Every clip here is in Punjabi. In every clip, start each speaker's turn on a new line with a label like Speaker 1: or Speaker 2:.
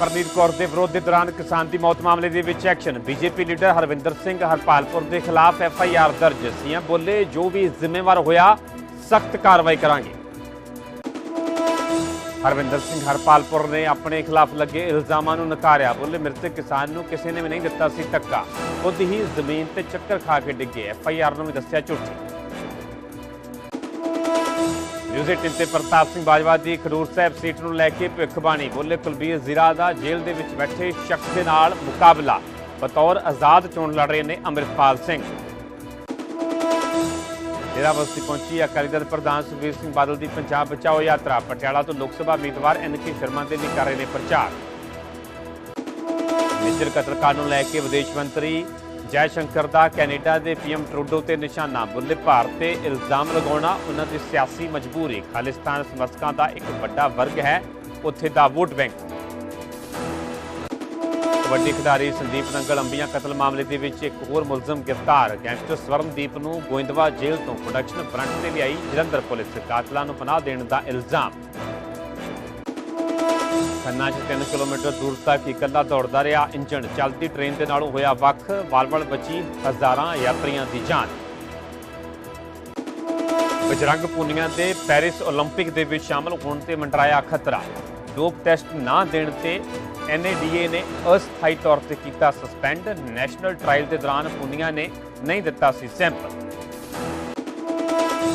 Speaker 1: ਪਰਨੀਤ ਕੌਰ ਦੇ ਵਿਰੋਧ ਦੇ ਦੌਰਾਨ ਕਿਸਾਨ ਦੀ ਮੌਤ ਮਾਮਲੇ ਦੇ ਵਿੱਚ action. BJP leader Harvinder Singh Harpalpur ਦੇ ਖਿਲਾਫ ਐਫ ਆਈ ਆਰ ਦਰਜ। ਸੀਐਮ ਬੋਲੇ, ਜੋ ਵੀ ਜ਼ਿੰਮੇਵਾਰ ਹੋਇਆ, ਸਖਤ ਕਾਰਵਾਈ ਕਰਾਂਗੇ। ਹਰਵਿੰਦਰ ਸਿੰਘ ਹਰਪਾਲਪੁਰ ਨੇ ਆਪਣੇ ਖਿਲਾਫ ਲੱਗੇ ਇਲਜ਼ਾਮਾਂ ਨੂੰ ਨਕਾਰਿਆ। ਬੋਲੇ ਮ੍ਰਿਤਕ ਕਿਸਾਨ ਨੂੰ ਕਿਸੇ ਨੇ ਵੀ ਨਹੀਂ ਦਿੱਤਾ ਸੀ ਧੱਕਾ। ਖੁਦ ਹੀ ਜ਼ਮੀਨ ਤੇ ਚੱਕਰ ਖਾ ਕੇ ਡਿੱਗੇ। ਐਫ ਆਈ ਆਰ ਨੂੰ ਵੀ ਦੱਸਿਆ ਝੂਠੀ। ਨਿਊਜ਼ 18 ਤੇ ਪ੍ਰਤਾਪ ਸਿੰਘ ਬਾਜਵਾ ਦੀ ਖਡੂਰ ਸਾਹਿਬ ਸੀਟ ਨੂੰ ਲੈ ਕੇ ਭਿੱਖਬਾਣੀ ਬੋਲੇ ਕੁਲਬੀਰ ਜ਼ੀਰਾ ਦਾ ਜੇਲ੍ਹ ਦੇ ਵਿੱਚ ਬੈਠੇ ਸ਼ਖਸ ਦੇ ਨਾਲ ਮੁਕਾਬਲਾ। ਬਤੌਰ ਆਜ਼ਾਦ ਚੋਣ ਲੜ ਰਹੇ ਨੇ ਅੰਮ੍ਰਿਤਪਾਲ ਸਿੰਘ। ਡੇਰਾਬੱਸੀ ਪਹੁੰਚੀ ਅਕਾਲੀ ਦਲ ਪ੍ਰਧਾਨ ਸੁਖਬੀਰ ਸਿੰਘ ਬਾਦਲ ਦੀ ਪੰਜਾਬ ਬਚਾਓ ਯਾਤਰਾ। ਪਟਿਆਲਾ ਤੋਂ ਲੋਕ ਸਭਾ ਉਮੀਦਵਾਰ ਐਨ ਕੇ ਸ਼ਰਮਾ ਦੇ ਲਈ ਕਰ ਰਹੇ ਨੇ ਪ੍ਰਚਾਰ। ਮੇਜਰ ਕਤਲਕਾਂਡ ਨੂੰ ਲੈ ਕੇ ਵਿਦੇਸ਼ ਮੰਤਰੀ ਜੈ ਸ਼ੰਕਰ ਦਾ ਕੈਨੇਡਾ ਦੇ ਪੀਐਮ ਟਰੂਡੋ ਤੇ ਨਿਸ਼ਾਨਾ ਬੁੱਲੇ ਭਾਰਤ ਤੇ ਇਲਜ਼ਾਮ ਲਗਾਉਣਾ, ਉਹਨਾਂ ਦੀ ਸਿਆਸੀ ਮਜਬੂਰੀ। ਖਾਲਿਸਤਾਨ ਸਮਰਥਕਾਂ ਦਾ ਇੱਕ ਵੱਡਾ ਵਰਗ ਹੈ, ਉੱਥੇ ਦਾ ਵੋਟ ਬੈਂਕ। ਕਬੱਡੀ ਖਿਡਾਰੀ ਸੰਦੀਪ ਨੰਗਲ ਅੰਬੀਆਂ ਕਤਲ ਮਾਮਲੇ ਦੇ ਵਿੱਚ ਇੱਕ ਹੋਰ ਮੁਲਜ਼ਮ ਗ੍ਰਿਫਤਾਰ। ਗੈਂਗਸਟਰ ਸਵਰਨਦੀਪ ਨੂੰ ਗੋਇੰਦਵਾ ਜੇਲ੍ਹ ਤੋਂ ਪ੍ਰੋਡਕਸ਼ਨ ਫਰੰਟ ਤੇ ਲਿਆਈ, ਜਲੰਧਰ ਪੁਲਿਸ ਕਾਤਲਾਂ ਨੂੰ ਪਨਾਹ ਦੇਣ ਦਾ ਇਲਜ਼ਾਮ। ਖੰਨਾ 'ਚ 3 ਕਿਲੋਮੀਟਰ ਦੂਰ ਤੱਕ ਇਕੱਲਾ ਦੌੜਦਾ ਰਿਹਾ ਇੰਜਣ ਚਲਦੀ ਟ੍ਰੇਨ ਦੇ ਨਾਲੋਂ ਹੋਇਆ ਵੱਖ ਵਾਲ-ਵਾਲ ਬਚੀ ਹਜ਼ਾਰਾਂ ਯਾਤਰੀਆਂ ਦੀ ਜਾਨ ਬਜਰੰਗ ਪੂਨੀਆ ਦੇ ਪੈਰਿਸ 올림픽 ਦੇ ਵਿੱਚ ਸ਼ਾਮਲ ਹੋਣ ਤੇ ਮੰਡਰਾਇਆ ਖਤਰਾ ਡੋਪ ਟੈਸਟ ਨਾ ਦੇਣ ਤੇ ਐਨਏਡੀਏ ਨੇ ਅਸਥਾਈ ਤੌਰ ਤੇ ਕੀਤਾ ਸਸਪੈਂਡ ਨੈਸ਼ਨਲ ਟ੍ਰਾਇਲ ਦੇ ਦੌਰਾਨ ਪੂਨੀਆ ਨੇ ਨਹੀਂ ਦਿੱਤਾ ਸੀ ਸੈਂਪਲ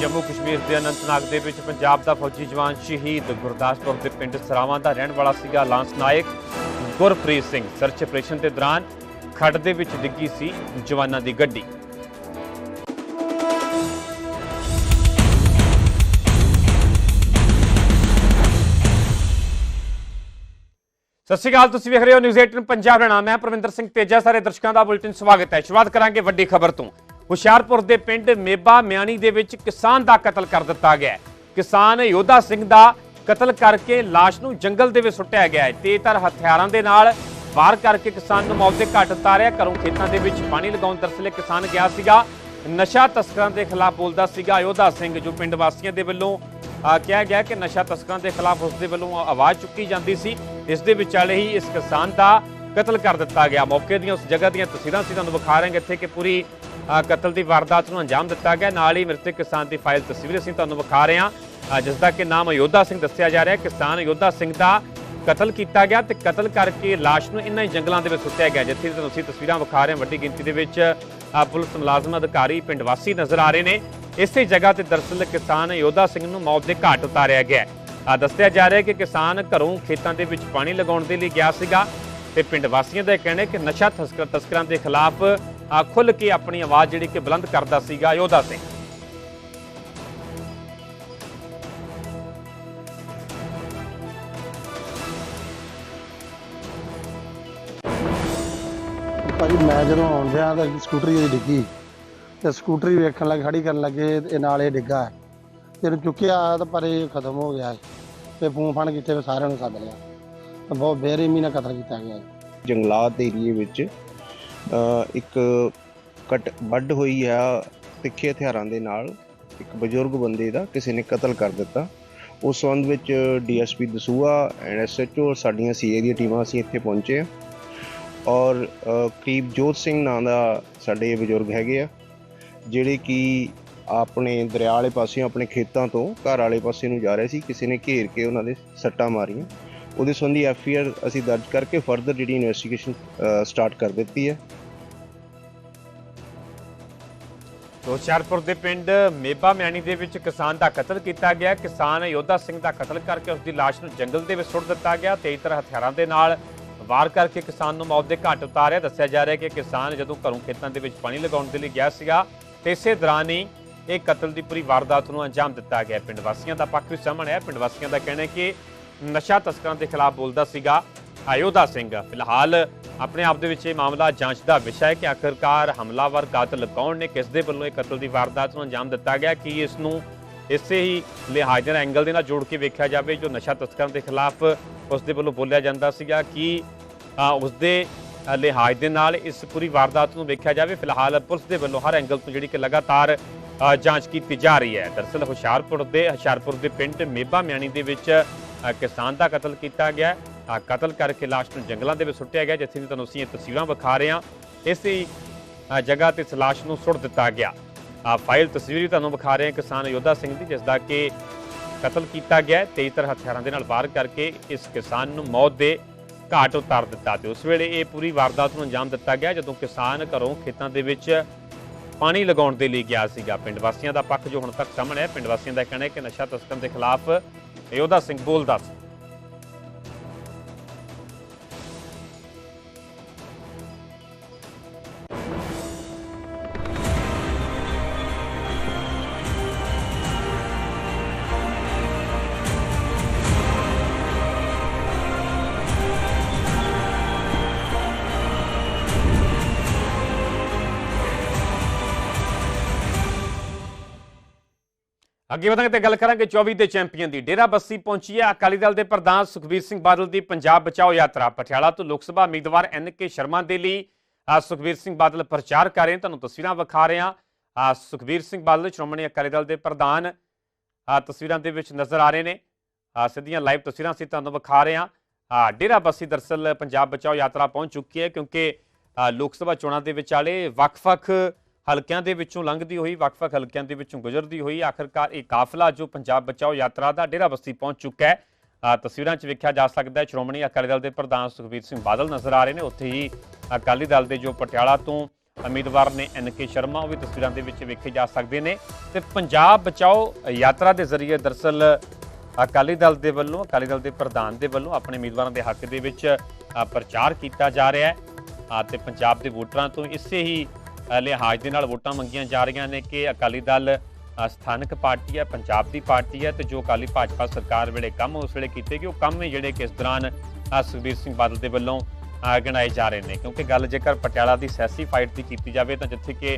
Speaker 1: ਜੰਮੂ ਕਸ਼ਮੀਰ ਦੇ ਅਨੰਤਨਾਗ ਦੇ ਵਿੱਚ ਪੰਜਾਬ ਦਾ ਫੌਜੀ ਜਵਾਨ ਸ਼ਹੀਦ ਗੁਰਦਾਸਪੁਰ ਦੇ ਪਿੰਡ ਸਰਾਵਾਂ ਦਾ ਰਹਿਣ ਵਾਲਾ ਸੀਗਾ lance naik, Gurpreet Singh. Search operation ਦੇ ਦੌਰਾਨ ਖੱਡ ਦੇ ਵਿੱਚ ਡਿੱਗੀ ਸੀ ਜਵਾਨਾਂ ਦੀ ਗੱਡੀ। ਸਤਿ ਸ਼੍ਰੀ ਅਕਾਲ, ਤੁਸੀਂ ਵੇਖ ਰਹੇ ਹੋ ਨਿਊਜ਼ 18 ਪੰਜਾਬ। ਦਾ ਨਾਮ ਹੈ ਪ੍ਰਵਿੰਦਰ ਸਿੰਘ ਤੇਜਾ। ਸਾਰੇ ਦਰਸ਼ਕਾਂ ਦਾ ਬੁਲੇਟਿਨ ਸਵਾਗਤ ਹੈ। ਸ਼ੁਰੂਆਤ ਕਰਾਂਗੇ ਵੱਡੀ ਖਬਰ ਤੋਂ। ਹੁਸ਼ਿਆਰਪੁਰ ਦੇ ਪਿੰਡ ਮੇਬਾ ਮਿਆਣੀ ਦੇ ਵਿੱਚ ਕਿਸਾਨ ਦਾ ਕਤਲ ਕਰ ਦਿੱਤਾ ਗਿਆ ਕਿਸਾਨ ਯੋਧਾ ਸਿੰਘ ਦਾ ਕਤਲ ਕਰਕੇ ਲਾਸ਼ ਨੂੰ ਜੰਗਲ ਦੇ ਵਿੱਚ ਸੁੱਟਿਆ ਗਿਆ ਹੈ। ਤੇਜ਼ਧਾਰ ਹਥਿਆਰਾਂ ਦੇ ਨਾਲ ਵਾਰ ਕਰਕੇ ਕਿਸਾਨ ਨੂੰ ਮੌਤ ਦੇ ਘਾਟ ਉਤਾਰਿਆ। ਘਰੋਂ ਖੇਤਾਂ ਦੇ ਵਿੱਚ ਪਾਣੀ ਲਗਾਉਣ ਦਰਸਲੇ ਕਿਸਾਨ ਗਿਆ ਸੀਗਾ। ਨਸ਼ਾ ਤਸਕਰਾਂ ਦੇ ਖਿਲਾਫ ਬੋਲਦਾ ਸੀਗਾ ਯੋਧਾ ਸਿੰਘ, ਜੋ ਪਿੰਡ ਵਾਸੀਆਂ ਦੇ ਵੱਲੋਂ ਆ ਕਿਹਾ ਗਿਆ ਕਿ ਨਸ਼ਾ ਤਸਕਰਾਂ ਦੇ ਖਿਲਾਫ ਉਸ ਦੇ ਵੱਲੋਂ ਆਵਾਜ਼ ਚੁੱਕੀ ਜਾਂਦੀ ਸੀ। ਇਸ ਦੇ ਵਿਚਾਲੇ ਹੀ ਇਸ ਕਿਸਾਨ ਦਾ ਕਤਲ ਕਰ ਦਿੱਤਾ ਗਿਆ। ਮੌਕੇ ਦੀਆਂ ਉਸ ਜਗ੍ਹਾ ਦੀਆਂ ਤਸਵੀਰਾਂ ਸੀ ਤੁਹਾਨੂੰ ਵਿਖਾ ਰਹੇ ਹਾਂ ਇੱਥੇ ਕਿ ਪੂਰੀ ਕਤਲ ਦੀ ਵਾਰਦਾਤ ਨੂੰ ਅੰਜਾਮ ਦਿੱਤਾ ਗਿਆ। ਨਾਲ ਹੀ ਮ੍ਰਿਤਕ ਕਿਸਾਨ ਦੀ ਫਾਈਲ ਤਸਵੀਰ ਅਸੀਂ ਤੁਹਾਨੂੰ ਵਿਖਾ ਰਹੇ ਹਾਂ। ਅ, ਜਿਸ ਦਾ ਕਿ ਨਾਮ ਅਯੋਧਾ ਸਿੰਘ ਦੱਸਿਆ ਜਾ ਰਿਹਾ ਹੈ। ਕਿਸਾਨ ਅਯੋਧਾ ਸਿੰਘ ਦਾ ਕਤਲ ਕੀਤਾ ਗਿਆ ਤੇ ਕਤਲ ਕਰਕੇ ਲਾਸ਼ ਨੂੰ ਇਨ੍ਹਾਂ ਹੀ ਜੰਗਲਾਂ ਦੇ ਵਿੱਚ ਸੁੱਟਿਆ ਗਿਆ ਜਿੱਥੇ ਤੁਹਾਨੂੰ ਅਸੀਂ ਤਸਵੀਰਾਂ ਵਿਖਾ ਰਹੇ ਹਾਂ। ਵੱਡੀ ਗਿਣਤੀ ਦੇ ਵਿੱਚ ਪੁਲਿਸ ਮੁਲਾਜ਼ਮ ਅਧਿਕਾਰੀ ਪਿੰਡ ਵਾਸੀ ਨਜ਼ਰ ਆ ਰਹੇ ਨੇ। ਇਸੇ ਜਗ੍ਹਾ ਤੇ ਦਰਸਲ ਕਿਸਾਨ ਯੋਧਾ ਸਿੰਘ ਨੂੰ ਮੌਤ ਦੇ ਘਾਟ ਉਤਾਰਿਆ ਗਿਆ ਆ ਦੱਸਿਆ ਜਾ ਰਿਹਾ ਹੈ ਕਿ ਕਿਸਾਨ ਘਰੋਂ ਖੇਤਾਂ ਦੇ ਵਿੱਚ ਪਾਣੀ ਲਗਾਉਣ ਦੇ ਲਈ ਗਿਆ ਸੀਗਾ ਤੇ ਪਿੰਡ ਵਾਸੀਆਂ ਦਾ ਕਹਿਣਾ ਹੈ ਕਿ ਨਸ਼ਾ ਤਸਕਰ ਤਸਕਰਾਂ ਦੇ ਖਿਲਾਫ ਖੁੱਲ ਕੇ ਆਪਣੀ ਆਵਾਜ਼ ਜਿਹੜੀ ਕਿ ਬੁਲੰਦ ਕਰਦਾ ਸੀਗਾ ਯੋਧਾ ਸਿੰਘ
Speaker 2: ਭਾਜੀ ਮੈਂ ਜਦੋਂ ਆਉਣ ਡਿਆ ਤਾਂ ਸਕੂਟਰੀ ਉਹਦੀ ਡਿੱਗੀ। ਤੇ ਸਕੂਟਰੀ ਵੇਖਣ ਲੱਗੇ ਖੜੀ ਕਰਨ ਲੱਗੇ ਇਹ ਨਾਲ ਇਹ ਡਿੱਗਾ। ਤੇ ਇਹਨੂੰ ਚੁੱਕਿਆ ਤਾਂ ਪਰ ਇਹ ਖਤਮ ਹੋ ਗਿਆ। ਤੇ ਫੋਨ ਫਾਨ ਕੀਤੇ ਸਾਰਿਆਂ ਨੂੰ ਸੱਦ ਲਿਆ। ਤੇ ਬਹੁਤ ਬੇਰਹਿਮੀ ਨਾਲ ਕਤਲ ਕੀਤਾ ਗਿਆ।
Speaker 3: ਜੰਗਲਾਤ ਏਰੀਏ ਵਿੱਚ ਇੱਕ ਕਟ ਵੱਢ ਹੋਈ ਆ ਤਿੱਖੇ ਹਥਿਆਰਾਂ ਦੇ ਨਾਲ, ਇੱਕ ਬਜ਼ੁਰਗ ਬੰਦੇ ਦਾ, ਕਿਸੇ ਨੇ ਕਤਲ ਕਰ ਦਿੱਤਾ। ਉਸ ਸੰਬੰਧ ਵਿੱਚ ਡੀਐਸਪੀ ਦਸੂਆ ਐਂਡ ਐਸਐਚਓ ਸਾਡੀਆਂ ਸੀਏ ਦੀਆਂ ਟੀਮਾਂ ਅਸੀਂ ਇੱਥੇ ਪਹੁੰਚੇ ਆ ਔਰ ਕਰੀਬ ਜੋਤ ਸਿੰਘ ਨਾਂ ਦਾ ਸਾਡੇ ਬਜ਼ੁਰਗ ਹੈਗੇ ਆ, ਜਿਹੜੇ ਕਿ ਆਪਣੇ ਦਰਿਆ ਵਾਲੇ ਪਾਸਿਓਂ, ਆਪਣੇ ਖੇਤਾਂ ਤੋਂ ਘਰ ਵਾਲੇ ਪਾਸੇ ਨੂੰ ਜਾ ਰਹੇ ਸੀ। ਕਿਸੇ ਨੇ ਘੇਰ ਕੇ ਉਹਨਾਂ ਦੇ ਸੱਟਾਂ ਮਾਰੀਆਂ। ਉਹਦੇ ਸੰਬੰਧੀ ਐਫਆਈਆਰ ਅਸੀਂ ਦਰਜ ਕਰਕੇ ਫਰਦਰ ਜਿਹੜੀ ਇਨਵੈਸਟੀਗੇਸ਼ਨ ਸਟਾਰਟ ਕਰ ਦਿੱਤੀ ਹੈ।
Speaker 1: ਹੁਸ਼ਿਆਰਪੁਰ ਦੇ ਪਿੰਡ ਮੇਬਾ ਮਿਆਣੀ ਦੇ ਵਿੱਚ ਕਿਸਾਨ ਦਾ ਕਤਲ ਕੀਤਾ ਗਿਆ। ਕਿਸਾਨ ਯੋਧਾ ਸਿੰਘ ਦਾ ਕਤਲ ਕਰਕੇ ਉਸ ਦੀ ਲਾਸ਼ ਨੂੰ ਜੰਗਲ ਦੇ ਵਿੱਚ ਸੁੱਟ ਦਿੱਤਾ ਗਿਆ। ਤੇਜ਼ ਤਰ੍ਹਾਂ ਹਥਿਆਰਾਂ ਦੇ ਨਾਲ ਵਾਰ ਕਰਕੇ ਕਿਸਾਨ ਨੂੰ ਮੌਤ ਦੇ ਘਾਟ ਉਤਾਰਿਆ। ਦੱਸਿਆ ਜਾ ਰਿਹਾ ਕਿ ਕਿਸਾਨ ਜਦੋਂ ਘਰੋਂ ਖੇਤਾਂ ਦੇ ਵਿੱਚ ਪਾਣੀ ਲਗਾਉਣ ਦੇ ਲਈ ਗਿਆ ਸੀਗਾ, ਤੇ ਇਸੇ ਦੌਰਾਨ ਹੀ ਇਹ ਕਤਲ ਦੀ ਪੂਰੀ ਵਾਰਦਾਤ ਨੂੰ ਅੰਜਾਮ ਦਿੱਤਾ ਗਿਆ। ਪਿੰਡ ਵਾਸੀਆਂ ਦਾ ਪੱਖ ਵੀ ਸਾਹਮਣੇ ਆਇਆ। ਪਿੰਡ ਵਾਸੀਆਂ ਦਾ ਕਹਿਣਾ ਹੈ ਕਿ ਨਸ਼ਾ ਤਸਕਰਾਂ ਦੇ ਖਿਲਾਫ ਬੋਲਦਾ ਸੀਗਾ ਅਯੋਧਾ ਸਿੰਘ। ਫਿਲਹਾਲ ਆਪਣੇ ਆਪ ਦੇ ਵਿੱਚ ਇਹ ਮਾਮਲਾ ਜਾਂਚ ਦਾ ਵਿਸ਼ਾ ਹੈ ਕਿ ਆਖਰਕਾਰ ਹਮਲਾਵਰ ਕਾਤਲ ਕੌਣ ਨੇ ਕਿਸ ਦੇ ਵੱਲੋਂ ਇਹ ਕਤਲ ਦੀ ਵਾਰਦਾਤ ਨੂੰ ਅੰਜਾਮ ਦਿੱਤਾ ਗਿਆ ਕਿ ਇਸ ਨੂੰ ਇਸੇ ਹੀ ਲਿਹਾਜ਼ ਨਾਲ ਐਂਗਲ ਦੇ ਨਾਲ ਜੋੜ ਕੇ ਵੇਖਿਆ ਜਾਵੇ ਜੋ ਨਸ਼ਾ ਤਸਕਰਾਂ ਦੇ ਖਿਲਾਫ ਉਸ ਦੇ ਵੱਲੋਂ ਬੋਲਿਆ ਜਾਂਦਾ ਸੀਗਾ ਕਿ ਅ, ਉਸ ਦੇ ਲਿਹਾਜ਼ ਦੇ ਨਾਲ ਇਸ ਪੂਰੀ ਵਾਰਦਾਤ ਨੂੰ ਵੇਖਿਆ ਜਾਵੇ। ਫਿਲਹਾਲ ਪੁਲਿਸ ਦੇ ਵੱਲੋਂ ਹਰ ਐਂਗਲ ਤੋਂ ਜਿਹੜੀ ਕਿ ਲਗਾਤਾਰ ਜਾਂਚ ਕੀਤੀ ਜਾ ਰਹੀ ਹੈ। ਦਰਸਲ ਹੁਸ਼ਿਆਰਪੁਰ ਦੇ ਹੁਸ਼ਿਆਰਪੁਰ ਦੇ ਪਿੰਡ ਮੇਬਾ ਮਿਆਣੀ ਦੇ ਵਿੱਚ ਕਿਸਾਨ ਦਾ ਕਤਲ ਕੀਤਾ ਗਿਆ ਹੈ। ਕਤਲ ਕਰਕੇ ਲਾਸ਼ ਨੂੰ ਜੰਗਲਾਂ ਦੇ ਵਿੱਚ ਸੁੱਟਿਆ ਗਿਆ, ਜਿੱਥੇ ਦੀ ਤੁਹਾਨੂੰ ਅਸੀਂ ਇਹ ਤਸਵੀਰਾਂ ਵਿਖਾ ਰਹੇ ਹਾਂ ਇਸੇ ਜਗ੍ਹਾ ਤੇ ਇਸ ਲਾਸ਼ ਨੂੰ ਸੁੱਟ ਦਿੱਤਾ ਗਿਆ ਆ ਫਾਈਲ ਤਸਵੀਰ ਵੀ ਤੁਹਾਨੂੰ ਵਿਖਾ ਰਹੇ ਹਾਂ ਕਿਸਾਨ ਯੋਧਾ ਸਿੰਘ ਦੀ ਜਿਸ ਦਾ ਕਿ ਕਤਲ ਕੀਤਾ ਗਿਆ ਹੈ। ਤੇਜ਼ ਹਥਿਆਰਾਂ ਦੇ ਨਾਲ ਵਾਰ ਕਰਕੇ ਇਸ ਕਿਸਾਨ ਨੂੰ ਮੌਤ ਦੇ ਘਾਟ ਉਤਾਰ ਦਿੱਤਾ ਤੇ ਉਸ ਵੇਲੇ ਇਹ ਪੂਰੀ ਵਾਰਦਾਤ ਨੂੰ ਅੰਜਾਮ ਦਿੱਤਾ ਗਿਆ, ਜਦੋਂ ਕਿਸਾਨ ਘਰੋਂ ਖੇਤਾਂ ਦੇ ਵਿੱਚ ਪਾਣੀ ਲਗਾਉਣ ਦੇ ਲਈ ਗਿਆ ਸੀਗਾ ਪਿੰਡ ਵਾਸੀਆਂ ਦਾ ਪੱਖ ਜੋ ਹੁਣ ਤੱਕ ਸਾਹਮਣੇ ਹੈ ਪਿੰਡ ਵਾਸੀਆਂ ਦਾ ਕਹਿਣਾ ਹੈ ਕਿ ਨਸ਼ਾ ਤਸਕਰਾਂ ਦੇ ਖਿਲਾਫ ਯੋਧਾ ਸਿੰਘ ਬੋਲਦਾ ਸੀ ਅੱਗੇ ਵਧਾਂਗੇ ਤੇ ਗੱਲ ਕਰਾਂਗੇ 24 ਦੇ ਚੈਂਪੀਅਨ ਦੀ। ਡੇਰਾ ਬੱਸੀ ਪਹੁੰਚੀ ਹੈ। ਅਕਾਲੀ ਦਲ ਦੇ ਪ੍ਰਧਾਨ ਸੁਖਬੀਰ ਸਿੰਘ ਬਾਦਲ ਦੀ ਪੰਜਾਬ ਬਚਾਓ ਯਾਤਰਾ। ਪਟਿਆਲਾ ਤੋਂ ਲੋਕ ਸਭਾ ਉਮੀਦਵਾਰ ਐਨ ਕੇ ਸ਼ਰਮਾ ਦੇ ਲਈ ਸੁਖਬੀਰ ਸਿੰਘ ਬਾਦਲ ਪ੍ਰਚਾਰ ਕਰ ਰਹੇ ਹਨ। ਤੁਹਾਨੂੰ ਤਸਵੀਰਾਂ ਵਿਖਾ ਰਹੇ ਹਾਂ। ਸੁਖਬੀਰ ਸਿੰਘ ਬਾਦਲ ਸ਼੍ਰੋਮਣੀ ਅਕਾਲੀ ਦਲ ਦੇ ਪ੍ਰਧਾਨ ਤਸਵੀਰਾਂ ਦੇ ਵਿੱਚ ਨਜ਼ਰ ਆ ਰਹੇ ਨੇ। ਸਿੱਧੀਆਂ ਲਾਈਵ ਤਸਵੀਰਾਂ ਅਸੀਂ ਤੁਹਾਨੂੰ ਵਿਖਾ ਰਹੇ ਹਾਂ। ਅ, ਡੇਰਾ ਬੱਸੀ ਦਰਸਲ ਪੰਜਾਬ ਬਚਾਓ ਯਾਤਰਾ ਪਹੁੰਚ ਚੁੱਕੀ ਹੈ ਕਿਉਂਕਿ ਲੋਕ ਸਭਾ ਚੋਣਾਂ ਦੇ ਵਿਚਾਲੇ ਵੱਖ-ਵੱਖ ਹਲਕਿਆਂ ਦੇ ਵਿੱਚੋਂ ਲੰਘਦੀ ਹੋਈ, ਵੱਖ-ਵੱਖ ਹਲਕਿਆਂ ਦੇ ਵਿੱਚੋਂ ਗੁਜ਼ਰਦੀ ਹੋਈ। ਆਖਰਕਾਰ ਇਹ ਕਾਫਲਾ ਜੋ ਪੰਜਾਬ ਬਚਾਓ ਯਾਤਰਾ ਦਾ ਡੇਰਾ ਬਸਤੀ ਪਹੁੰਚ ਚੁੱਕਾ ਹੈ। ਤਸਵੀਰਾਂ 'ਚ ਵੇਖਿਆ ਜਾ ਸਕਦਾ ਹੈ, ਸ਼੍ਰੋਮਣੀ ਅਕਾਲੀ ਦਲ ਦੇ ਪ੍ਰਧਾਨ ਸੁਖਬੀਰ ਸਿੰਘ ਬਾਦਲ ਨਜ਼ਰ ਆ ਰਹੇ ਨੇ। ਉੱਥੇ ਹੀ ਅਕਾਲੀ ਦਲ ਦੇ ਜੋ ਪਟਿਆਲਾ ਤੋਂ ਉਮੀਦਵਾਰ ਨੇ ਐਨ ਕੇ ਸ਼ਰਮਾ, ਉਹ ਵੀ ਤਸਵੀਰਾਂ ਦੇ ਵਿੱਚ ਵੇਖੇ ਜਾ ਸਕਦੇ ਨੇ। ਤੇ ਪੰਜਾਬ ਬਚਾਓ ਯਾਤਰਾ ਦੇ ਜ਼ਰੀਏ ਦਰਸਲ ਅਕਾਲੀ ਦਲ ਦੇ ਵੱਲੋਂ, ਅਕਾਲੀ ਦਲ ਦੇ ਪ੍ਰਧਾਨ ਦੇ ਵੱਲੋਂ ਆਪਣੇ ਉਮੀਦਵਾਰਾਂ ਦੇ ਹੱਕ ਦੇ ਵਿੱਚ ਪ੍ਰਚਾਰ ਕੀਤਾ ਜਾ ਰਿਹਾ ਹੈ। ਤੇ ਪੰਜਾਬ ਦੇ ਵੋਟਰਾਂ ਤੋਂ ਇਸੇ ਹੀ ਲਿਹਾਜ਼ ਦੇ ਨਾਲ ਵੋਟਾਂ ਮੰਗੀਆਂ ਜਾ ਰਹੀਆਂ ਨੇ ਕਿ ਅਕਾਲੀ ਦਲ ਸਥਾਨਕ ਪਾਰਟੀ ਹੈ, ਪੰਜਾਬ ਦੀ ਪਾਰਟੀ ਹੈ ਤੇ ਜੋ ਅਕਾਲੀ ਭਾਜਪਾ ਸਰਕਾਰ ਵੇਲੇ ਕੰਮ ਉਸ ਵੇਲੇ ਕੀਤੇ ਗਏ, ਉਹ ਕੰਮ ਨੇ ਜਿਹੜੇ ਕਿ ਇਸ ਦੌਰਾਨ ਸੁਖਬੀਰ ਸਿੰਘ ਬਾਦਲ ਦੇ ਵੱਲੋਂ ਗਿਣਾਏ ਜਾ ਰਹੇ ਨੇ। ਕਿਉਂਕਿ ਗੱਲ ਜੇਕਰ ਪਟਿਆਲਾ ਦੀ ਸਿਆਸੀ ਫਾਈਟ ਦੀ ਕੀਤੀ ਜਾਵੇ ਤਾਂ ਜਿੱਥੇ ਕਿ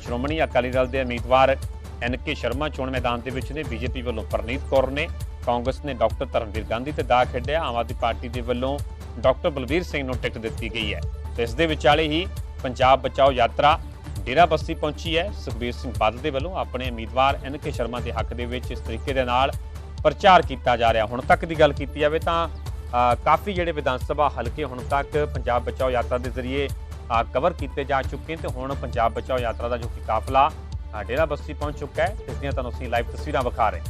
Speaker 1: ਸ਼੍ਰੋਮਣੀ ਅਕਾਲੀ ਦਲ ਦੇ ਉਮੀਦਵਾਰ ਐਨ ਕੇ ਸ਼ਰਮਾ ਚੋਣ ਮੈਦਾਨ ਦੇ ਵਿੱਚ ਨੇ, ਬੀਜੇਪੀ ਵੱਲੋਂ ਪ੍ਰਨੀਤ ਕੌਰ ਨੇ, ਕਾਂਗਰਸ ਨੇ ਡਾਕਟਰ ਧਰਮਵੀਰ ਗਾਂਧੀ ਤੇ ਦਾ ਖੇਡਿਆ, ਆਮ ਆਦਮੀ ਪਾਰਟੀ ਦੇ ਵੱਲੋਂ ਡਾਕਟਰ ਬਲਬੀਰ ਸਿੰਘ ਨੂੰ ਟਿਕਟ ਦਿੱਤੀ ਗਈ ਹੈ। ਤੇ ਇਸ ਦੇ ਵਿਚਾਲੇ ਹੀ ਪੰਜਾਬ ਬਚਾਓ ਯਾਤਰਾ ਡੇਰਾ ਬਸਤੀ ਪਹੁੰਚੀ ਹੈ। ਸੁਖਬੀਰ ਸਿੰਘ ਬਾਦਲ ਦੇ ਵੱਲੋਂ ਆਪਣੇ ਉਮੀਦਵਾਰ ਐਨ ਕੇ ਸ਼ਰਮਾ ਦੇ ਹੱਕ ਦੇ ਵਿੱਚ ਇਸ ਤਰੀਕੇ ਦੇ ਨਾਲ ਪ੍ਰਚਾਰ ਕੀਤਾ ਜਾ ਰਿਹਾ। ਹੁਣ ਤੱਕ ਦੀ ਗੱਲ ਕੀਤੀ ਜਾਵੇ ਤਾਂ ਕਾਫੀ ਜਿਹੜੇ ਵਿਧਾਨ ਸਭਾ ਹਲਕੇ ਹੁਣ ਤੱਕ ਪੰਜਾਬ ਬਚਾਓ ਯਾਤਰਾ ਦੇ ਜ਼ਰੀਏ ਕਵਰ ਕੀਤੇ ਜਾ ਚੁੱਕੇ ਨੇ ਤੇ ਹੁਣ ਪੰਜਾਬ ਬਚਾਓ ਯਾਤਰਾ ਦਾ ਜੋ ਕਿ ਕਾਫਲਾ ਡੇਰਾ ਬਸਤੀ ਪਹੁੰਚ ਚੁੱਕਾ ਹੈ। ਇਸ ਦੀਆਂ ਤੁਹਾਨੂੰ ਅਸੀਂ ਲਾਈਵ ਤਸਵੀਰਾਂ ਵਿਖਾ ਰਹੇ ਹਾਂ।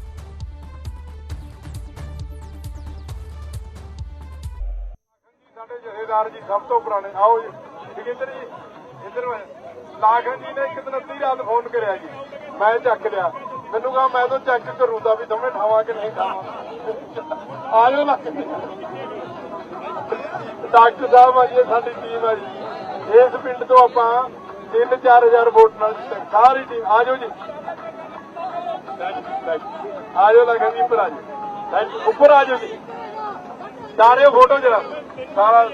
Speaker 4: ਸਾਡੇ ਜਥੇਦਾਰ ਜੀ ਸਭ ਤੋਂ ਪੁਰਾਣੇ, ਆਓ ਜੀ। ਜੋਗਿੰਦਰ ਜੀ ਇੱਧਰ ਲਾਖਨ ਜੀ ਨੇ ਇੱਕ ਦਿਨ ਅੱਧੀ ਰਾਤ ਫੋਨ ਕਰਿਆ ਜੀ। ਮੈਂ ਚੱਕ ਲਿਆ। ਮੈਨੂੰ ਕਹਾ, ਮੈਂ ਤਾਂ ਚੈੱਕ ਕਰੂੰਦਾ ਵੀ ਦੋਵੇਂ ਠਾਵਾਂ ਕਿ ਨਹੀਂ ਠਾਵਾਂ। ਆ ਜਾਓ ਲਾਖਨ ਡਾਕਟਰ ਸਾਹਿਬ ਆ ਜੀ ਇਹ ਸਾਡੀ ਟੀਮ ਆ ਜੀ। ਇਸ ਪਿੰਡ ਤੋਂ ਆਪਾਂ 3-4000 ਵੋਟ ਨਾਲ ਸਾਰੀ ਟੀਮ ਆ ਜਾਓ ਜੀ। ਆ ਜਾਓ ਲਖਨ ਜੀ, ਉੱਪਰ ਆ ਜਾਓ। ਉੱਪਰ ਆ ਜਾਓ ਜੀ। ਸਾਰੇ ਫੋਟੋ ਜਰਾ। ਸਾਰਾ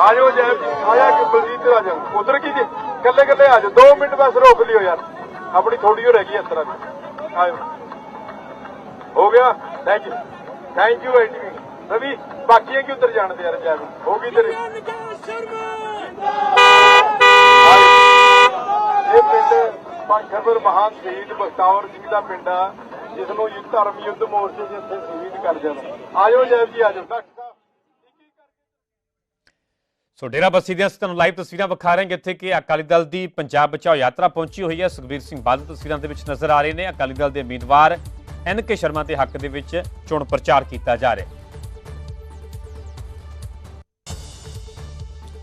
Speaker 4: ਆ ਜਾਓ ਜੈ ਆਇਆ ਕਿ ਬਲਜੀਤ ਆ ਜਾਓ ਉਧਰ ਕੀ ਜੀ? ਕੱਲੇ ਕੱਲੇ ਆ ਜਾਓ 2 ਮਿੰਟ ਬਸ ਰੋਕ ਲਿਓ ਯਾਰ। ਆਪਣੀ ਥੋੜੀ ਹੋ ਰਹਿ ਗਈ ਇਸ ਤਰ੍ਹਾਂ ਦੀ। ਆਇਓ ਹੋ ਗਿਆ? Thank you thank you aunty Ravi ਬਾਕੀਆਂ ਕਿ ਉਧਰ ਜਾਣਦੇ ਯਾਰ ਜੈ ਹੋ ਗਈ ਤੇਰੀ। ਇਹ ਪਿੰਡ ਪੰਖਰਪੁਰ ਮਹਾਨ ਸ਼ਹੀਦ ਬਖਤਾਵਰ ਸਿੰਘ ਦਾ ਪਿੰਡ ਆ ਜਿਸ ਨੂੰ ਧਰਮ ਯੁੱਧ ਮੋਰਚੇ ਇੱਥੇ ਸ਼ਹੀਦ ਕਰ ਜਾਣਾ ਆਜੋ ਜੈਬ ਜੀ ਆਜੋ।
Speaker 1: ਸੋ ਡੇਰਾ ਬੱਸੀ ਦੀਆਂ ਅਸੀਂ ਤੁਹਾਨੂੰ ਲਾਈਵ ਤਸਵੀਰਾਂ ਵਿਖਾ ਰਹੇ ਹਾਂ ਜਿੱਥੇ ਕਿ ਅਕਾਲੀ ਦਲ ਦੀ ਪੰਜਾਬ ਬਚਾਓ ਯਾਤਰਾ ਪਹੁੰਚੀ ਹੋਈ ਹੈ। ਸੁਖਬੀਰ ਸਿੰਘ ਬਾਦਲ ਤਸਵੀਰਾਂ ਦੇ ਵਿੱਚ ਨਜ਼ਰ ਆ ਰਹੇ ਨੇ। ਅਕਾਲੀ ਦਲ ਦੇ ਉਮੀਦਵਾਰ ਐਨ ਕੇ ਸ਼ਰਮਾ ਦੇ ਹੱਕ ਦੇ ਵਿੱਚ ਚੋਣ ਪ੍ਰਚਾਰ ਕੀਤਾ ਜਾ ਰਿਹਾ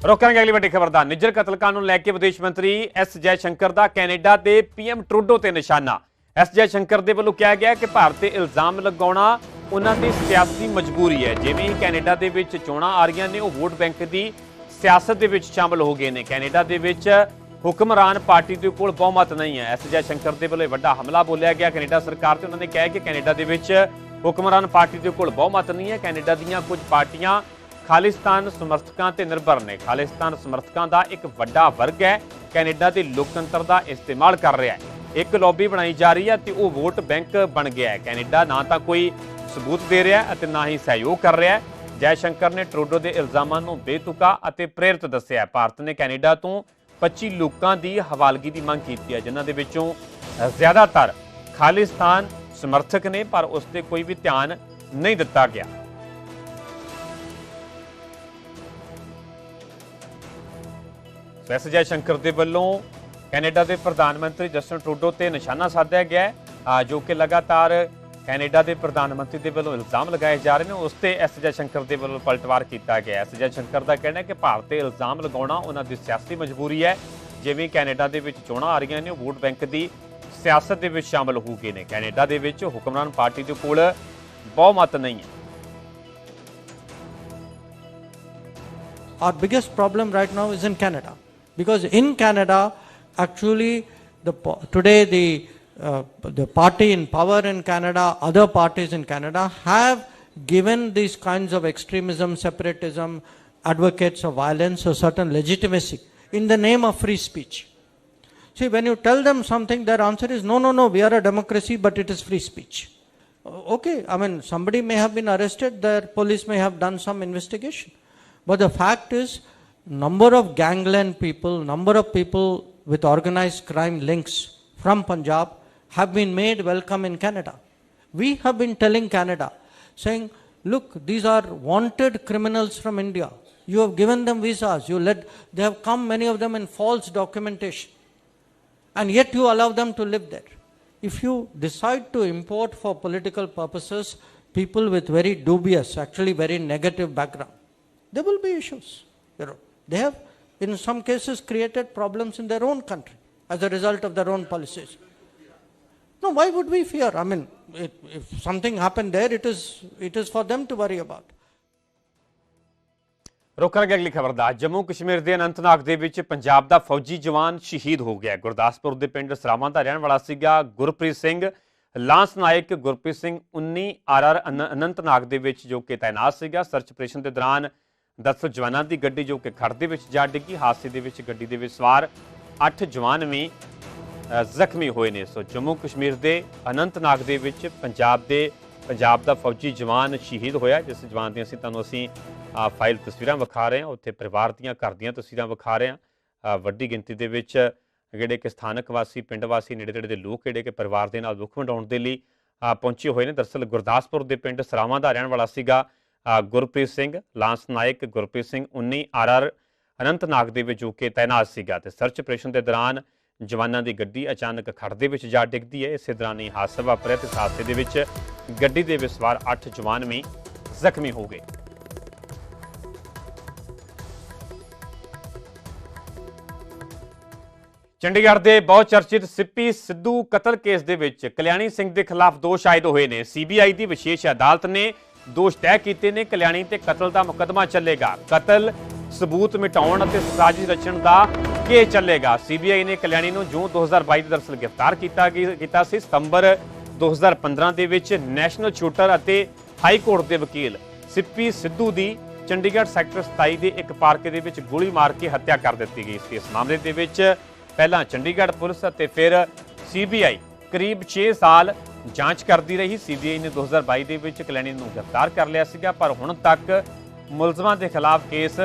Speaker 1: ਰੋਕਾਂਗੇ ਅਗਲੀ ਵੱਡੀ ਖਬਰ ਦਾ। ਨਿੱਜਰ ਕਤਲकांड ਨੂੰ ਲੈ ਕੇ ਵਿਦੇਸ਼ ਮੰਤਰੀ ਐਸ ਜੈ ਸ਼ੰਕਰ ਦਾ ਕੈਨੇਡਾ ਦੇ ਪੀਐਮ ਟਰੂਡੋ ਤੇ ਨਿਸ਼ਾਨਾ। ਐਸ ਜੈ ਸ਼ੰਕਰ ਦੇ ਵੱਲੋਂ ਕਿਹਾ ਗਿਆ ਕਿ ਭਾਰਤ ਤੇ ਇਲਜ਼ਾਮ ਲਗਾਉਣਾ ਉਹਨਾਂ ਦੀ ਸਿਆਸੀ ਮਜਬੂਰੀ ਹੈ। ਜਿਵੇਂ ਹੀ ਕੈਨੇਡਾ ਦੇ ਵਿੱਚ ਚੋਣਾਂ ਆ ਰਹੀਆਂ ਨੇ, ਉਹ ਵੋਟ ਬੈਂਕ ਦੀ ਸਿਆਸਤ ਦੇ ਵਿੱਚ ਸ਼ਾਮਲ ਹੋ ਗਏ ਨੇ। ਕੈਨੇਡਾ ਦੇ ਵਿੱਚ ਹੁਕਮਰਾਨ ਪਾਰਟੀ ਦੇ ਕੋਲ ਬਹੁਮਤ ਨਹੀਂ ਹੈ। ਐਸ. ਜੈ. ਸ਼ੰਕਰ ਦੇ ਵੱਲੋਂ ਇਹ ਵੱਡਾ ਹਮਲਾ ਬੋਲਿਆ ਗਿਆ। ਕੈਨੇਡਾ ਸਰਕਾਰ ਤੇ ਉਹਨਾਂ ਨੇ ਕਿਹਾ ਕਿ ਕੈਨੇਡਾ ਦੇ ਵਿੱਚ ਹੁਕਮਰਾਨ ਪਾਰਟੀ ਦੇ ਕੋਲ ਬਹੁਮਤ ਨਹੀਂ ਹੈ। ਕੈਨੇਡਾ ਦੀਆਂ ਕੁਝ ਪਾਰਟੀਆਂ ਖਾਲਿਸਤਾਨ ਸਮਰਥਕਾਂ ਤੇ ਨਿਰਭਰ ਨੇ। ਖਾਲਿਸਤਾਨ ਸਮਰਥਕਾਂ ਦਾ ਇੱਕ ਵੱਡਾ ਵਰਗ ਹੈ। ਕੈਨੇਡਾ ਦੇ ਲੋਕਤੰਤਰ ਦਾ ਇਸਤੇਮਾਲ ਕਰ ਰਿਹਾ ਹੈ। ਇੱਕ ਲੌਬੀ ਬਣਾਈ ਜਾ ਰਹੀ ਹੈ ਤੇ ਉਹ ਵੋਟ ਬੈਂਕ ਬਣ ਗਿਆ ਹੈ। ਕੈਨੇਡਾ ਨਾ ਤਾਂ ਕੋਈ ਸਬੂਤ ਦੇ ਰਿਹਾ ਅਤੇ ਨਾ ਹੀ ਸਹਿਯੋਗ ਕਰ ਰਿਹਾ ਹੈ। ਜੈ ਸ਼ੰਕਰ ਨੇ ਟਰੂਡੋ ਦੇ ਇਲਜ਼ਾਮਾਂ ਨੂੰ ਬੇਤੁਕਾ ਅਤੇ ਪ੍ਰੇਰਿਤ ਦੱਸਿਆ। ਭਾਰਤ ਨੇ ਕੈਨੇਡਾ ਤੋਂ 25 ਲੋਕਾਂ ਦੀ ਹਵਾਲਗੀ ਦੀ ਮੰਗ ਕੀਤੀ ਹੈ, ਜਿਨ੍ਹਾਂ ਦੇ ਵਿੱਚੋਂ ਜ਼ਿਆਦਾਤਰ ਖਾਲਿਸਤਾਨ ਸਮਰਥਕ ਨੇ, ਪਰ ਉਸ ਤੇ ਕੋਈ ਵੀ ਧਿਆਨ ਨਹੀਂ ਦਿੱਤਾ ਗਿਆ। ਸੋ ਐਸ ਜੈ ਸ਼ੰਕਰ ਦੇ ਵੱਲੋਂ ਕੈਨੇਡਾ ਦੇ ਪ੍ਰਧਾਨ ਮੰਤਰੀ ਜਸਟਨ ਟਰੂਡੋ ਤੇ ਨਿਸ਼ਾਨਾ ਸਾਧਿਆ ਗਿਆ ਜੋ ਕਿ ਲਗਾਤਾਰ ਕੈਨੇਡਾ ਦੇ ਪ੍ਰਧਾਨ ਮੰਤਰੀ ਦੇ ਵੱਲੋਂ ਇਲਜ਼ਾਮ ਲਗਾਏ ਜਾ ਰਹੇ ਨੇ। ਉਸ ਤੇ ਐਸ ਜੈ ਸ਼ੰਕਰ ਦੇ ਵੱਲੋਂ ਪਲਟਵਾਰ ਕੀਤਾ ਗਿਆ। ਐਸ ਜੈ ਸ਼ੰਕਰ ਦਾ ਕਹਿਣਾ ਹੈ ਕਿ ਭਾਰਤ ਤੇ ਇਲਜ਼ਾਮ ਲਗਾਉਣਾ ਉਹਨਾਂ ਦੀ ਸਿਆਸੀ ਮਜਬੂਰੀ ਹੈ। ਜਿਵੇਂ ਕੈਨੇਡਾ ਦੇ ਵਿੱਚ ਚੋਣਾਂ ਆ ਰਹੀਆਂ ਨੇ, ਉਹ ਵੋਟ ਬੈਂਕ ਦੀ ਸਿਆਸਤ ਦੇ ਵਿੱਚ ਸ਼ਾਮਲ ਹੋ ਗਏ ਨੇ। ਕੈਨੇਡਾ ਦੇ ਵਿੱਚ ਹੁਕਮਰਾਨ ਪਾਰਟੀ ਦੇ ਕੋਲ ਬਹੁਮਤ ਨਹੀਂ ਹੈ।
Speaker 5: Our biggest problem right now is in Canada, because in Canada, actually, the today the uh, the party in power in Canada other parties in Canada have given these kinds of extremism separatism advocates of violence a certain legitimacy in the name of free speech. See when you tell them something their answer is no no no we are a democracy but it is free speech. Okay i mean somebody may have been arrested their police may have done some investigation. But the fact is, number of gangland people, number of people with organized crime links from Punjab have been made welcome in Canada. We have been telling Canada, saying, look, these are wanted criminals from India. You have given them visas. You let they have come many of them in false documentation. And yet you allow them to live there. If you decide to import for political purposes people with very dubious, actually very negative background, there will be issues. You know, they have, in some cases, created problems in their own country as a result of their own policies. No, why would we fear? I mean, it, if something happened there, it is, it is for them to worry about.
Speaker 1: ਰੋਕਾਂਗੇ ਅਗਲੀ ਖਬਰ ਦਾ। ਜੰਮੂ ਕਸ਼ਮੀਰ ਦੇ ਅਨੰਤਨਾਗ ਦੇ ਵਿੱਚ ਪੰਜਾਬ ਦਾ ਫੌਜੀ ਜਵਾਨ ਸ਼ਹੀਦ ਹੋ ਗਿਆ। ਗੁਰਦਾਸਪੁਰ ਦੇ ਪਿੰਡ ਸਰਾਵਾਂ ਦਾ ਰਹਿਣ ਵਾਲਾ ਸੀਗਾ ਗੁਰਪ੍ਰੀਤ ਸਿੰਘ। ਲਾਂਸ ਨਾਇਕ ਗੁਰਪ੍ਰੀਤ ਸਿੰਘ 19 ਆਰਆਰ ਅਨੰਤਨਾਗ ਦੇ ਵਿੱਚ ਜੋ ਕਿ ਤਾਇਨਾਤ ਸੀਗਾ। ਸਰਚ ਆਪਰੇਸ਼ਨ ਦੇ ਦੌਰਾਨ ਦਰਅਸਲ ਜਵਾਨਾਂ ਦੀ ਗੱਡੀ ਜੋ ਕਿ ਖੜ ਦੇ ਵਿੱਚ ਜਾ ਡਿੱਗੀ ਹਾਦਸੇ ਦੇ ਵਿੱਚ ਗੱਡੀ ਦੇ ਵਿੱਚ ਸਵਾਰ। 8 ਜਵਾਨ ਵੀ ਜ਼ਖਮੀ ਹੋਏ ਨੇ ਸੋ ਜੰਮੂ ਕਸ਼ਮੀਰ ਦੇ ਅਨੰਤਨਾਗ ਦੇ ਵਿੱਚ ਪੰਜਾਬ ਦੇ, ਪੰਜਾਬ ਦਾ ਫੌਜੀ ਜਵਾਨ ਸ਼ਹੀਦ ਹੋਇਆ ਜਿਸ ਜਵਾਨ ਦੀਆਂ ਅਸੀਂ ਤੁਹਾਨੂੰ ਅਸੀਂ ਫਾਈਲ ਤਸਵੀਰਾਂ ਵਿਖਾ ਰਹੇ ਹਾਂ। ਉੱਥੇ ਪਰਿਵਾਰ ਦੀਆਂ ਘਰ ਦੀਆਂ ਤਸਵੀਰਾਂ ਵਿਖਾ ਰਹੇ ਹਾਂ। ਵੱਡੀ ਗਿਣਤੀ ਦੇ ਵਿੱਚ ਜਿਹੜੇ ਕਿ ਸਥਾਨਕ ਵਾਸੀ, ਪਿੰਡ ਵਾਸੀ ਨੇੜੇ ਤੇੜੇ ਦੇ ਲੋਕ ਜਿਹੜੇ ਕਿ ਪਰਿਵਾਰ ਦੇ ਨਾਲ ਦੁੱਖ ਵੰਡਾਉਣ ਦੇ ਲਈ ਪਹੁੰਚੇ ਹੋਏ ਨੇ। ਦਰਅਸਲ ਗੁਰਦਾਸਪੁਰ ਦੇ ਪਿੰਡ ਸਰਾਵਾਂ ਦਾ ਰਹਿਣ ਵਾਲਾ ਸੀਗਾ ਗੁਰਪ੍ਰੀਤ ਸਿੰਘ, ਲਾਂਸ ਨਾਇਕ ਗੁਰਪ੍ਰੀਤ ਸਿੰਘ 19 ਆਰਆਰ ਅਨੰਤਨਾਗ ਦੇ ਵਿੱਚ ਜੋ ਕਿ ਤਾਇਨਾਤ ਸੀਗਾ ਤੇ ਸਰਚ ਆਪਰੇਸ਼ਨ ਦੇ ਦੌਰਾਨ ਜਵਾਨਾਂ ਦੀ ਗੱਡੀ ਅਚਾਨਕ ਖੜ ਦੇ ਵਿੱਚ ਜਾ ਡਿੱਗਦੀ ਹੈ। ਇਸੇ ਦੌਰਾਨ ਹੀ ਹਾਦਸਾ ਵਾਪਰਿਆ ਤੇ ਹਾਦਸੇ ਦੇ ਵਿੱਚ ਗੱਡੀ ਦੇ ਵਿੱਚ 8 ਜਵਾਨ ਵੀ ਜ਼ਖਮੀ ਹੋ ਗਏ। ਚੰਡੀਗੜ੍ਹ ਦੇ ਬਹੁਤ ਚਰਚਿਤ ਸਿੱਪੀ ਸਿੱਧੂ ਕਤਲ ਕੇਸ ਦੇ ਵਿੱਚ ਕਲਿਆਣੀ ਸਿੰਘ ਦੇ ਖਿਲਾਫ ਦੋਸ਼ ਆਇਦ ਹੋਏ ਨੇ। ਸੀਬੀਆਈ ਦੀ ਵਿਸ਼ੇਸ਼ ਅਦਾਲਤ ਨੇ ਦੋਸ਼ ਤੈਅ ਕੀਤੇ ਨੇ ਕਲਿਆਣੀ ਤੇ ਕਤਲ ਦਾ ਮੁਕੱਦਮਾ ਚੱਲੇਗਾ। ਕਤਲ ਸਬੂਤ ਮਿਟਾਉਣ ਅਤੇ ਸਾਜ਼ਿਸ਼ ਰਚਣ ਦਾ ਕੇਸ ਚੱਲੇਗਾ। ਸੀਬੀਆਈ ਨੇ ਕਲਿਆਣੀ ਨੂੰ ਜੂਨ 2022 ਦੇ ਦਰਸਲ ਗ੍ਰਿਫਤਾਰ ਕੀਤਾ ਕੀ- ਕੀਤਾ ਸੀ। ਸਤੰਬਰ 2015 ਦੇ ਵਿੱਚ ਨੈਸ਼ਨਲ ਸ਼ੂਟਰ ਅਤੇ ਹਾਈ ਕੋਰਟ ਦੇ ਵਕੀਲ ਸਿੱਪੀ ਸਿੱਧੂ ਦੀ ਚੰਡੀਗੜ੍ਹ ਸੈਕਟਰ 27 ਦੇ ਇੱਕ ਪਾਰਕ ਦੇ ਵਿੱਚ ਗੋਲੀ ਮਾਰ ਕੇ ਹੱਤਿਆ ਕਰ ਦਿੱਤੀ ਗਈ ਸੀ। ਇਸ ਮਾਮਲੇ ਦੇ ਵਿੱਚ ਪਹਿਲਾਂ ਚੰਡੀਗੜ੍ਹ ਪੁਲਿਸ ਅਤੇ ਫਿਰ ਸੀਬੀਆਈ ਕਰੀਬ 6 ਸਾਲ ਜਾਂਚ ਕਰਦੀ ਰਹੀ। ਸੀਬੀਆਈ ਨੇ 2022 ਦੇ ਵਿੱਚ ਕਲਿਆਣੀ ਨੂੰ ਗ੍ਰਿਫਤਾਰ ਕਰ ਲਿਆ ਸੀਗਾ, ਪਰ ਹੁਣ ਤੱਕ ਮੁਲਜ਼ਮਾਂ ਦੇ ਖਿਲਾਫ ਕੇਸ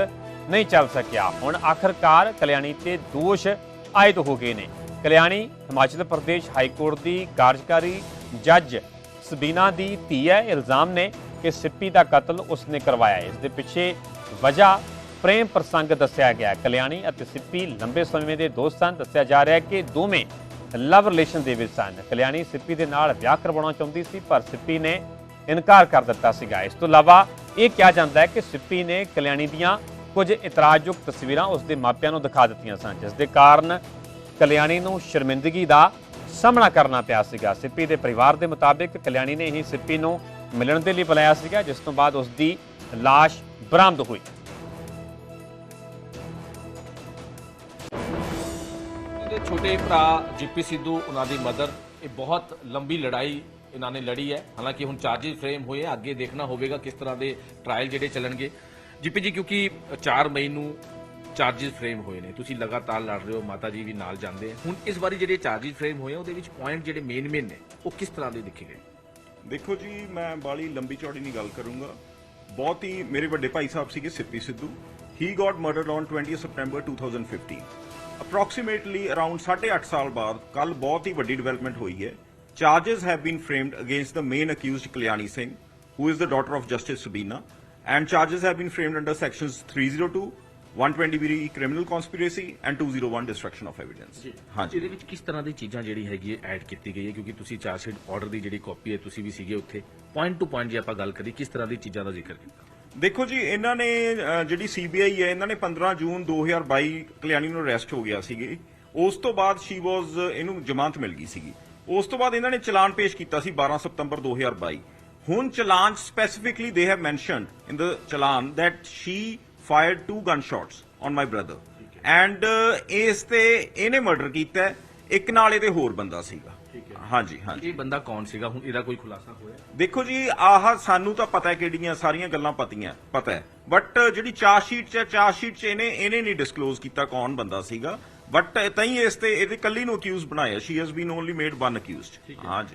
Speaker 1: ਨਹੀਂ ਚੱਲ ਸਕਿਆ। ਹੁਣ ਆਖਰਕਾਰ ਕਲਿਆਣੀ ਤੇ ਦੋਸ਼ ਆਇਦ ਹੋ ਗਏ ਨੇ। ਕਲਿਆਣੀ, ਹਿਮਾਚਲ ਪ੍ਰਦੇਸ਼ ਹਾਈ ਕੋਰਟ ਦੀ ਕਾਰਜਕਾਰੀ ਜੱਜ ਸਬੀਨਾ ਦੀ ਧੀ ਹੈ। ਇਲਜ਼ਾਮ ਨੇ ਕਿ ਸਿੱਪੀ ਦਾ ਕਤਲ ਉਸਨੇ ਕਰਵਾਇਆ। ਹੈ। ਇਸ ਦੇ ਪਿੱਛੇ ਵਜ੍ਹਾ ਪ੍ਰੇਮ ਪ੍ਰਸੰਗ ਦੱਸਿਆ ਗਿਆ। ਕਲਿਆਣੀ ਅਤੇ ਸਿੱਪੀ ਲੰਬੇ ਸਮੇਂ ਦੇ ਦੋਸਤ ਸਨ। ਦੱਸਿਆ ਜਾ ਰਿਹਾ ਹੈ ਕਿ ਦੋਵੇਂ ਲਵ ਰਿਲੇਸ਼ਨ ਦੇ ਵਿੱਚ ਸਨ। ਕਲਿਆਣੀ ਸਿੱਪੀ ਦੇ ਨਾਲ ਵਿਆਹ ਕਰਵਾਉਣਾ ਚਾਹੁੰਦੀ ਸੀ, ਪਰ ਸਿੱਪੀ ਨੇ ਇਨਕਾਰ ਕਰ ਦਿੱਤਾ ਸੀਗਾ। ਇਸ ਤੋਂ ਇਲਾਵਾ ਇਹ ਕਿਹਾ ਜਾਂਦਾ ਹੈ ਕਿ ਸਿੱਪੀ ਨੇ ਕਲਿਆਣੀ ਦੀਆਂ ਕੁਝ ਇਤਰਾਜ਼ਯੁਕਤ ਤਸਵੀਰਾਂ ਉਸ ਦੇ ਮਾਪਿਆਂ ਨੂੰ ਦਿਖਾ ਦਿੱਤੀਆਂ ਸਨ ਜਿਸ ਦੇ ਕਾਰਨ ਕਲਿਆਣੀ ਨੂੰ ਸ਼ਰਮਿੰਦਗੀ ਦਾ ਸਾਹਮਣਾ ਕਰਨਾ ਪਿਆ ਸੀਗਾ। ਸਿੱਪੀ ਦੇ ਪਰਿਵਾਰ ਦੇ ਮੁਤਾਬਿਕ ਕਲਿਆਣੀ ਨੇ ਹੀ ਸਿੱਪੀ ਨੂੰ ਮਿਲਣ ਦੇ ਲਈ ਬੁਲਾਇਆ ਸੀਗਾ ਜਿਸ ਤੋਂ ਬਾਅਦ ਉਸ ਦੀ ਲਾਸ਼ ਬਰਾਮਦ ਹੋਈ।
Speaker 6: ਦੇ ਛੋਟੇ ਭਰਾ ਜੀਪੀ ਸਿੱਧੂ ਉਹਨਾਂ ਦੀ ਮਦਰ ਇਹ ਬਹੁਤ ਲੰਬੀ ਲੜਾਈ ਇਹਨਾਂ ਨੇ ਲੜੀ ਹੈ। ਹਾਲਾਂਕਿ ਹੁਣ ਚਾਰजेस ਫਰੇਮ ਹੋਏ ਆ, ਅੱਗੇ ਦੇਖਣਾ ਹੋਵੇਗਾ ਕਿਸ ਤਰ੍ਹਾਂ ਦੇ ਟ੍ਰਾਇਲ ਜਿਹੜੇ ਚੱਲਣਗੇ। ਜੀਪੀ ਜੀ, ਕਿਉਂਕਿ 4 ਮਈ ਨੂੰ ਚਾਰजेस ਫਰੇਮ ਹੋਏ ਨੇ। ਤੁਸੀਂ ਲਗਾਤਾਰ ਲੜ ਰਹੇ ਹੋ, ਮਾਤਾ ਜੀ ਵੀ ਨਾਲ ਜਾਂਦੇ ਹੁਣ ਇਸ ਵਾਰੀ ਜਿਹੜੇ ਚਾਰजेस ਫਰੇਮ ਹੋਏ ਉਹਦੇ ਵਿੱਚ ਪੁਆਇੰਟ ਜਿਹੜੇ ਮੇਨ ਮੇਨ ਨੇ, ਉਹ ਕਿਸ ਤਰ੍ਹਾਂ ਦੇ ਦਿਖੇਗੇ
Speaker 7: ਦੇਖੋ ਜੀ, ਮੈਂ ਬਾਲੀ ਲੰਬੀ ਚੌੜੀ ਨਹੀਂ ਗੱਲ ਕਰੂੰਗਾ। ਬਹੁਤ ਹੀ ਮੇਰੇ ਵੱਡੇ ਭਾਈ ਸਾਹਿਬ ਸੀਗੇ, Sippy Sidhu. He got murdered on 20 September 2015 approximately around 8.5 ਸਾਲ ਬਾਅਦ ਕੱਲ ਬਹੁਤ ਹੀ ਵੱਡੀ ਡਿਵੈਲਪਮੈਂਟ ਹੋਈ ਹੈ। Charges have been framed against the main accused Kalyani Singh who is the daughter of justice Subina and charges have been framed under sections 302, 120B criminal conspiracy, and 201 destruction of evidence. ਹਾਂਜੀ
Speaker 6: ਇਹਦੇ ਵਿੱਚ ਕਿਸ ਤਰ੍ਹਾਂ ਦੀ ਚੀਜ਼ਾਂ ਜਿਹੜੀ ਹੈਗੀ ਹੈ ਐਡ ਕੀਤੀ ਗਈ ਹੈ? ਕਿਉਂਕਿ ਤੁਸੀਂ ਚਾਰਜਸ਼ੀਟ ਆਰਡਰ ਦੀ ਜਿਹੜੀ ਕਾਪੀ ਹੈ ਤੁਸੀਂ ਵੀ ਸੀਗੇ ਉੱਥੇ। ਪੁਆਇੰਟ ਟੂ ਪੁਆਇੰਟ ਜੇ ਆਪਾਂ ਗੱਲ ਕਰੀ ਕਿਸ ਤਰ੍ਹਾਂ ਦੀ ਚੀਜ਼ਾਂ ਦਾ ਜ਼ਿਕਰ ਕੀਤਾ?
Speaker 7: ਦੇਖੋ ਜੀ ਇਹਨਾਂ ਨੇ ਜਿਹੜੀ ਸੀਬੀਆਈ ਹੈ ਇਹਨਾਂ ਨੇ 15 ਜੂਨ 2022 ਕਲਿਆਣੀ ਨੂੰ ਅਰੈਸਟ ਹੋ ਗਿਆ ਸੀਗੀ। ਉਸ ਤੋਂ ਬਾਅਦ ਸ਼ੀ ਵਾਸ ਇਹਨੂੰ ਜ਼ਮਾਨਤ ਮਿਲ ਗਈ ਸੀਗੀ। ਉਸ ਤੋਂ ਬਾਅਦ ਇਹਨਾਂ ਨੇ ਚਲਾਨ ਪੇਸ਼ ਕੀਤਾ ਸੀ 12 ਸਤੰਬਰ 2022 ਹੁਣ challan specifically they have mentioned in the challan that she fired two gunshots on my brother. And ਇਸ ਤੇ ਇਹਨੇ ਮਰਡਰ ਕੀਤਾ ਇੱਕ ਨਾਲ ਇਹਦੇ ਹੋਰ ਬੰਦਾ ਸੀਗਾ। ਹਾਂਜੀ ਹਾਂਜੀ।
Speaker 6: ਇਹ ਬੰਦਾ ਕੌਣ ਸੀਗਾ? ਹੁਣ ਇਹਦਾ ਕੋਈ ਖੁਲਾਸਾ ਹੋਇਆ?
Speaker 7: ਦੇਖੋ ਜੀ ਆਹ ਸਾਨੂੰ ਤਾਂ ਪਤਾ ਹੈ ਕਿਹੜੀਆਂ ਸਾਰੀਆਂ ਗੱਲਾਂ ਪਤੀਆਂ ਪਤਾ ਹੈ। ਬਟ ਜਿਹੜੀ ਚਾਰਜ ਸ਼ੀਟ 'ਚ ਚਾਰਜ ਸ਼ੀਟ 'ਚ ਇਹਨੇ ਇਹਨੇ ਨਹੀਂ ਡਿਸਕਲੋਜ਼ ਕੀਤਾ ਕੌਣ ਬੰਦਾ ਸੀਗਾ। ਬਟ ਤਾਂ ਹੀ ਇਸ ਤੇ ਇਹਦੇ ਕੱਲੀ ਨੂੰ ਅਕਿਊਜ਼ ਬਣਾਇਆ। She has been only made one accused ਹਾਂਜੀ